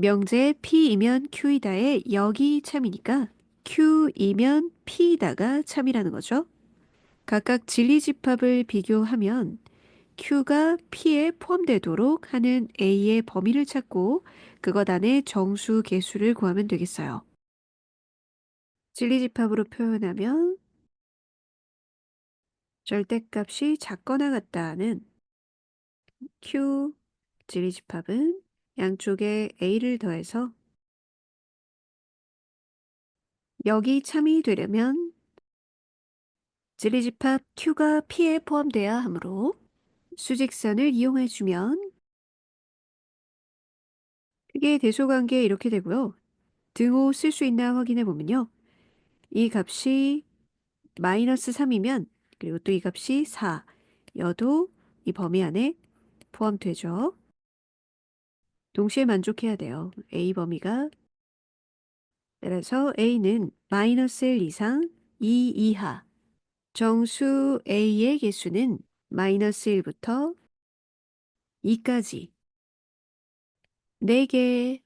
명제 P이면 Q이다의 여기 참이니까 Q이면 P이다가 참이라는 거죠. 각각 진리집합을 비교하면 Q가 P에 포함되도록 하는 A의 범위를 찾고 그것 안에 정수 개수를 구하면 되겠어요. 진리집합으로 표현하면 절대값이 작거나 같다는 Q 진리집합은 양쪽에 A를 더해서 여기 참이 되려면 진리집합 Q가 P에 포함돼야 하므로 수직선을 이용해 주면 크게 대소관계 이렇게 되고요. 등호 쓸 수 있나 확인해 보면요. 이 값이 마이너스 3이면 그리고 또 이 값이 4 여도 이 범위 안에 포함되죠. 동시에 만족해야 돼요. A 범위가. 따라서 A는 마이너스 1 이상 2 이하. 정수 A의 개수는 마이너스 1부터 2까지. 4개